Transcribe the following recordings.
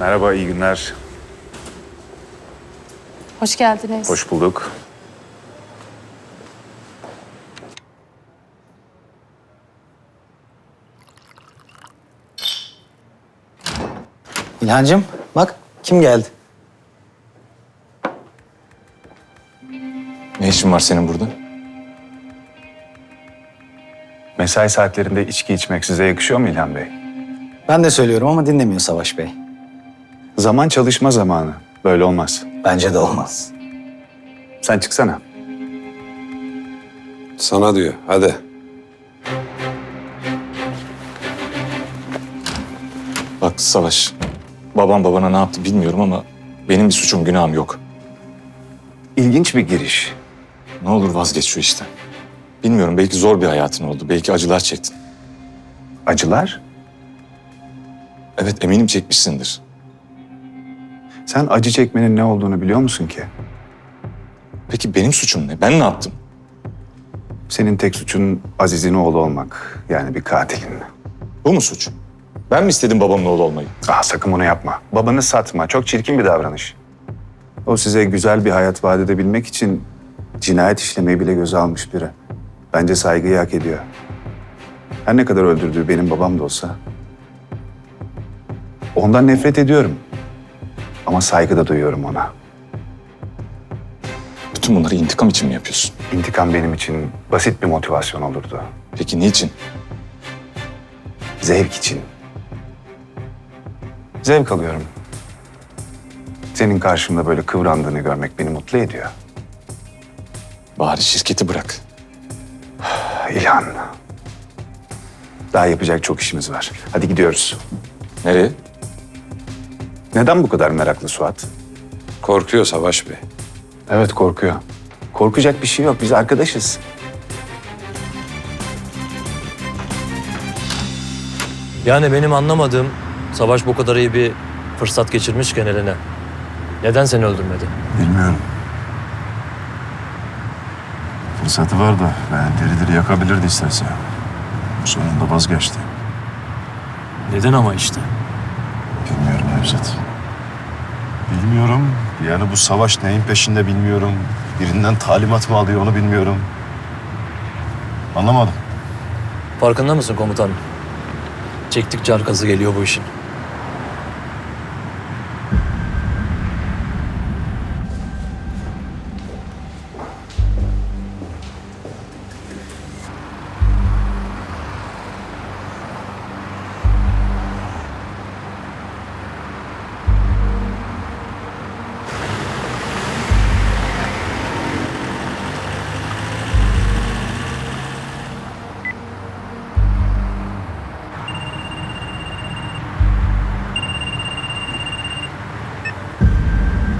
Merhaba, iyi günler. Hoş geldiniz. Hoş bulduk. İlhancığım bak kim geldi? Ne işin var senin burada? Mesai saatlerinde içki içmek size yakışıyor mu İlhan Bey? Ben de söylüyorum ama dinlemiyor Savaş Bey. Zaman çalışma zamanı. Böyle olmaz. Bence de olmaz. Sen çıksana. Sana diyor. Hadi. Bak Savaş, babam babana ne yaptı bilmiyorum ama benim bir suçum günahım yok. İlginç bir giriş. Ne olur vazgeç şu işten. Bilmiyorum belki zor bir hayatın oldu, belki acılar çektin. Acılar. Evet eminim çekmişsindir. Sen acı çekmenin ne olduğunu biliyor musun ki? Peki benim suçum ne? Ben ne yaptım? Senin tek suçun Aziz'in oğlu olmak. Yani bir katilin. Bu mu suç? Ben mi istedim babamın oğlu olmayı? Ah sakın bunu yapma. Babanı satma. Çok çirkin bir davranış. O size güzel bir hayat vaat edebilmek için cinayet işlemeyi bile göze almış biri. Bence saygıyı hak ediyor. Her ne kadar öldürdüğü benim babam da olsa. Ondan nefret ediyorum. Ama saygı da duyuyorum ona. Bütün bunları intikam için mi yapıyorsun? İntikam benim için basit bir motivasyon olurdu. Peki niçin? Zevk için. Zevk alıyorum. Senin karşımda böyle kıvrandığını görmek beni mutlu ediyor. Bari şirketi bırak. İlhan. Daha yapacak çok işimiz var. Hadi gidiyoruz. Nereye? Neden bu kadar meraklı Suat? Korkuyor Savaş Bey. Evet korkuyor. Korkacak bir şey yok. Biz arkadaşız. Yani benim anlamadığım Savaş bu kadar iyi bir fırsat geçirmişken eline. Neden seni öldürmedi? Bilmiyorum. Fırsatı var da yani diri diri yakabilirdi isterse. Sonunda vazgeçti. Neden ama işte? Bilmiyorum Nevzat. Bilmiyorum. Yani bu savaş neyin peşinde bilmiyorum. Birinden talimat mı alıyor onu bilmiyorum. Anlamadım. Farkında mısın komutanım? Çektikçe arkası geliyor bu işin.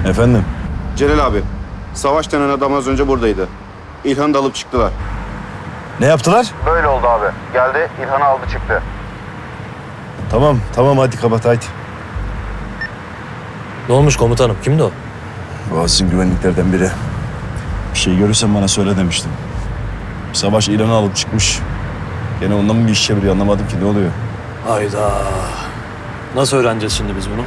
Efendim? Celal abi, Savaş denen adam az önce buradaydı. İlhan'ı da alıp çıktılar. Ne yaptılar? Böyle oldu abi. Geldi, İlhan'ı aldı çıktı. Tamam, tamam hadi kapat hadi. Ne olmuş komutanım? Kimdi o? Boğaz'ın güvenliklerden biri. Bir şey görürsen bana söyle demiştim. Savaş ilanı alıp çıkmış. Gene ondan mı bir iş çeviriyor anlamadım ki ne oluyor. Hayda. Nasıl öğreneceğiz şimdi biz bunu?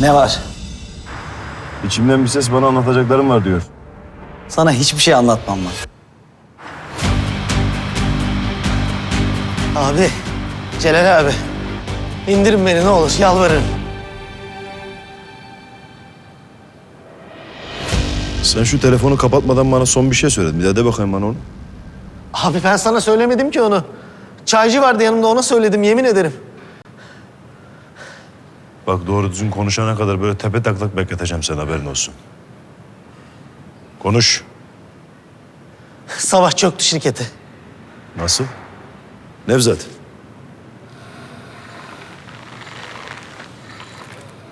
Ne var? İçimden bir ses bana anlatacaklarım var diyor. Sana hiçbir şey anlatmam var. Abi, Celal abi. indirin beni ne olur yalvarırım. Sen şu telefonu kapatmadan bana son bir şey söyledin. Bir daha de bakayım bana onu. Abi ben sana söylemedim ki onu. Çaycı vardı yanımda ona söyledim yemin ederim. Bak doğru düzgün konuşana kadar böyle tepe taklak bekleteceğim sen haberin olsun. Konuş. Savaş çöktü şirketi. Nasıl? Nevzat.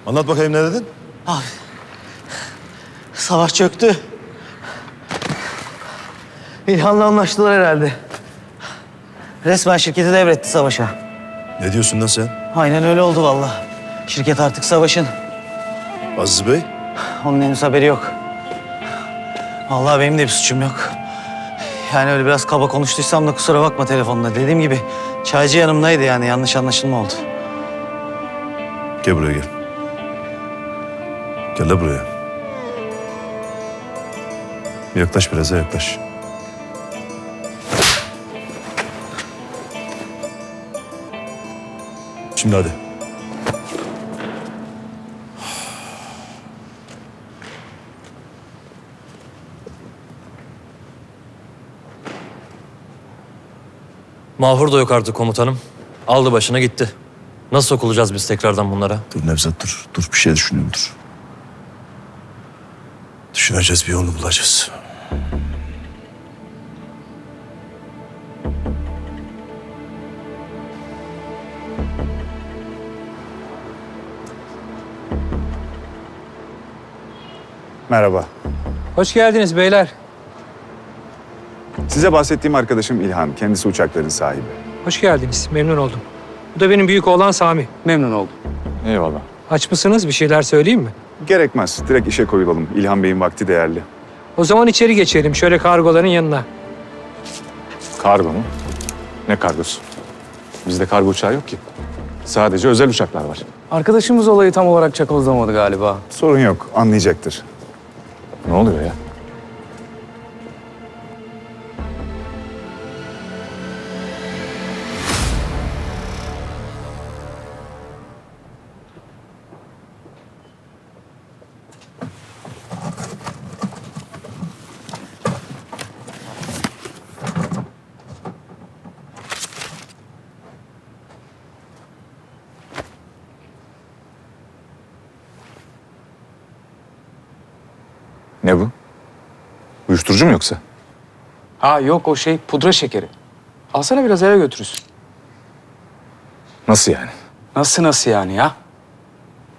Anlat bakayım ne dedin? Abi. Savaş çöktü. İlhan'la anlaştılar herhalde. Resmen şirketi devretti Savaş'a. Ne diyorsun lan sen? Aynen öyle oldu vallahi. Şirket artık Savaş'ın. Aziz Bey? Onun henüz haberi yok. Vallahi benim de bir suçum yok. Yani öyle biraz kaba konuştuysam da kusura bakma telefonda. Dediğim gibi çaycı yanımdaydı yani yanlış anlaşılma oldu. Gel buraya gel. Gel la buraya. Yaklaş biraz yaklaş. Şimdi hadi. Mahur da yok artık komutanım. Aldı başına gitti. Nasıl sokulacağız biz tekrardan bunlara? Dur Nevzat dur. Dur bir şey düşünüyorum dur. Düşüneceğiz bir yolunu bulacağız. Merhaba. Hoş geldiniz beyler. Size bahsettiğim arkadaşım İlhan. Kendisi uçakların sahibi. Hoş geldiniz. Memnun oldum. Bu da benim büyük oğlan Sami. Memnun oldum. Eyvallah. Aç mısınız? Bir şeyler söyleyeyim mi? Gerekmez. Direkt işe koyulalım. İlhan Bey'in vakti değerli. O zaman içeri geçelim. Şöyle kargoların yanına. Kargo mu? Ne kargosu? Bizde kargo uçağı yok ki. Sadece özel uçaklar var. Arkadaşımız olayı tam olarak çakozlamadı galiba. Sorun yok. Anlayacaktır. Ne oluyor ya? Ne bu? Uyuşturucu mu yoksa? Ha yok o şey pudra şekeri. Alsana biraz eve götürürsün. Nasıl yani? Nasıl nasıl yani ya?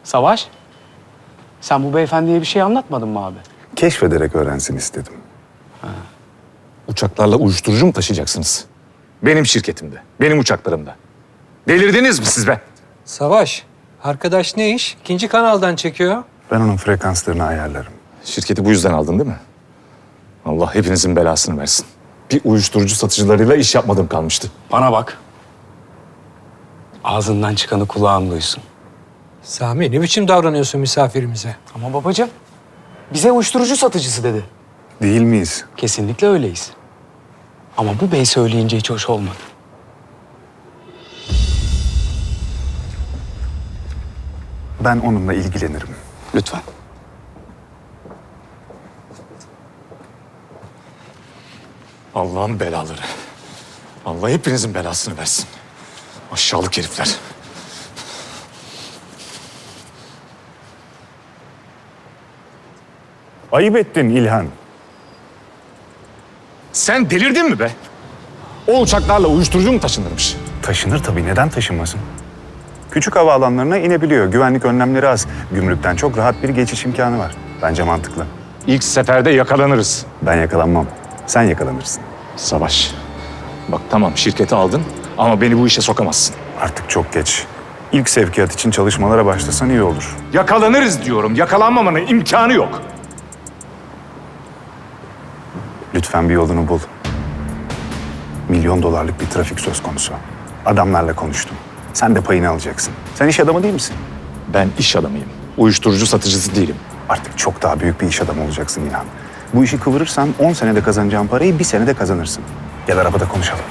Savaş? Sen bu beyefendiye bir şey anlatmadın mı abi? Keşfederek öğrensin istedim. Uçaklarla uyuşturucu mu taşıyacaksınız? Benim şirketimde, benim uçaklarımda. Delirdiniz mi siz be? Savaş. Arkadaş ne iş? İkinci kanaldan çekiyor. Ben onun frekanslarını ayarlarım. Şirketi bu yüzden aldın değil mi? Allah hepinizin belasını versin. Bir uyuşturucu satıcılarıyla iş yapmadım kalmıştı. Bana bak. Ağzından çıkanı kulağın duysun. Sami ne biçim davranıyorsun misafirimize? Ama babacığım bize uyuşturucu satıcısı dedi. Değil miyiz? Kesinlikle öyleyiz. Ama bu bey söyleyince hiç hoş olmadı. Ben onunla ilgilenirim. Lütfen. Allah'ın belaları. Allah hepinizin belasını versin. Aşağılık herifler. Ayıp ettin İlhan. Sen delirdin mi be? O uçaklarla uyuşturucu mu taşınırmış? Taşınır tabii. Neden taşınmasın? Küçük havaalanlarına inebiliyor. Güvenlik önlemleri az. Gümrükten çok rahat bir geçiş imkanı var. Bence mantıklı. İlk seferde yakalanırız. Ben yakalanmam. Sen yakalanırsın. Savaş. Bak tamam şirketi aldın ama beni bu işe sokamazsın. Artık çok geç. İlk sevkiyat için çalışmalara başlasan iyi olur. Yakalanırız diyorum. Yakalanmamanın imkanı yok. Lütfen bir yolunu bul. Milyon dolarlık bir trafik söz konusu. Adamlarla konuştum. Sen de payını alacaksın. Sen iş adamı değil misin? Ben iş adamıyım. Uyuşturucu satıcısı değilim. Artık çok daha büyük bir iş adamı olacaksın İlhan. Bu işi kıvırırsan 10 senede kazanacağın parayı bir senede kazanırsın. Gel arabada konuşalım.